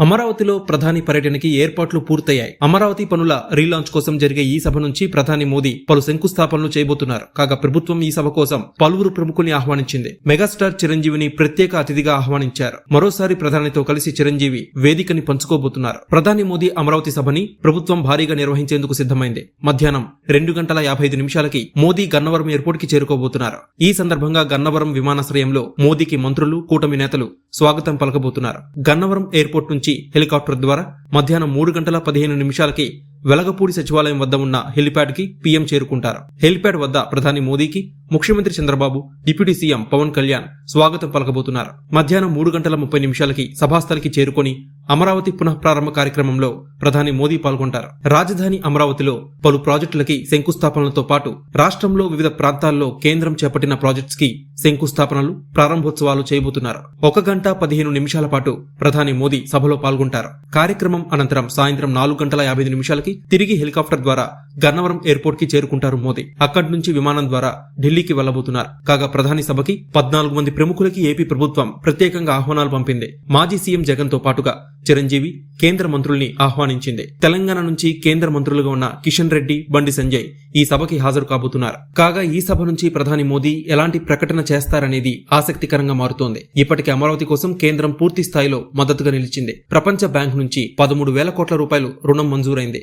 అమరావతిలో ప్రధాని పర్యటనకి ఏర్పాట్లు పూర్తయ్యాయి. అమరావతి పనుల రీలాంచ్ కోసం జరిగే ఈ సభ నుంచి ప్రధాని మోదీ పలు శంకుస్థాపనలు చేయబోతున్నారు. కాగా ప్రభుత్వం ఈ సభ కోసం పలువురు ప్రముఖుల్ని ఆహ్వానించింది. మెగాస్టార్ చిరంజీవిని ప్రత్యేక అతిథిగా ఆహ్వానించారు. మరోసారి ప్రధానితో కలిసి చిరంజీవి వేదికని పంచుకోబోతున్నారు. ప్రధాని మోదీ అమరావతి సభని ప్రభుత్వం భారీగా నిర్వహించేందుకు సిద్ధమైంది. మధ్యాహ్నం రెండు గంటల యాభై ఐదు నిమిషాలకి మోదీ గన్నవరం ఎయిర్పోర్ట్కి చేరుకోబోతున్నారు. ఈ సందర్భంగా గన్నవరం విమానాశ్రయంలో మోదీకి మంత్రులు కూటమి నేతలు స్వాగతం పలకబోతున్నారు. గన్నవరం ఎయిర్పోర్ట్ నుంచి హెలికాప్టర్ ద్వారా మధ్యాహ్నం మూడు గంటల పదిహేను నిమిషాలకి వెలగపూడి సచివాలయం వద్ద ఉన్న హెలిప్యాడ్కి పీఎం చేరుకుంటారు. హెలిప్యాడ్ వద్ద ప్రధాని మోదీకి ముఖ్యమంత్రి చంద్రబాబు డిప్యూటీ సీఎం పవన్ కళ్యాణ్ స్వాగతం పలకబోతున్నారు. మధ్యాహ్నం మూడు గంటల ముప్పై నిమిషాలకి సభాస్థలికి చేరుకొని అమరావతి పునః ప్రారంభ కార్యక్రమంలో ప్రధాని మోదీ పాల్గొంటారు. రాజధాని అమరావతిలో పలు ప్రాజెక్టులకి శంకుస్థాపనలతో పాటు రాష్ట్రంలో వివిధ ప్రాంతాల్లో కేంద్రం చేపట్టిన ప్రాజెక్ట్స్కి శంకుస్థాపనలు ప్రారంభోత్సవాలు చేయబోతున్నారు. ఒక గంట పదిహేను నిమిషాల పాటు ప్రధాని మోదీ సభలో పాల్గొంటారు. కార్యక్రమం అనంతరం సాయంత్రం నాలుగు గంటల యాభై నిమిషాలకి తిరిగి హెలికాప్టర్ ద్వారా గన్నవరం ఎయిర్పోర్ట్కి చేరుకుంటారు మోదీ. అక్కడి నుంచి విమానం ద్వారా ఢిల్లీకి వెళ్ళబోతున్నారు కాగా ప్రధాని సభకి పద్నాలుగు మంది ప్రముఖులకి ఏపీ ప్రభుత్వం ప్రత్యేకంగా ఆహ్వానాలు పంపింది. మాజీ సీఎం జగన్తో పాటుగా చిరంజీవి కేంద్ర మంత్రుల్ని ఆహ్వానించింది. తెలంగాణ నుంచి కేంద్ర మంత్రులుగా ఉన్న కిషన్ రెడ్డి బండి సంజయ్ ఈ సభకి హాజరు కాబోతున్నారు. కాగా ఈ సభ నుంచి ప్రధాని మోదీ ఎలాంటి ప్రకటన చేస్తారనేది ఆసక్తికరంగా మారుతోంది. ఇప్పటికే అమరావతి కోసం కేంద్రం పూర్తి స్థాయిలో మద్దతుగా నిలిచింది. ప్రపంచ బ్యాంక్ నుంచి పదమూడు వేల కోట్ల రూపాయలు రుణం మంజూరైంది.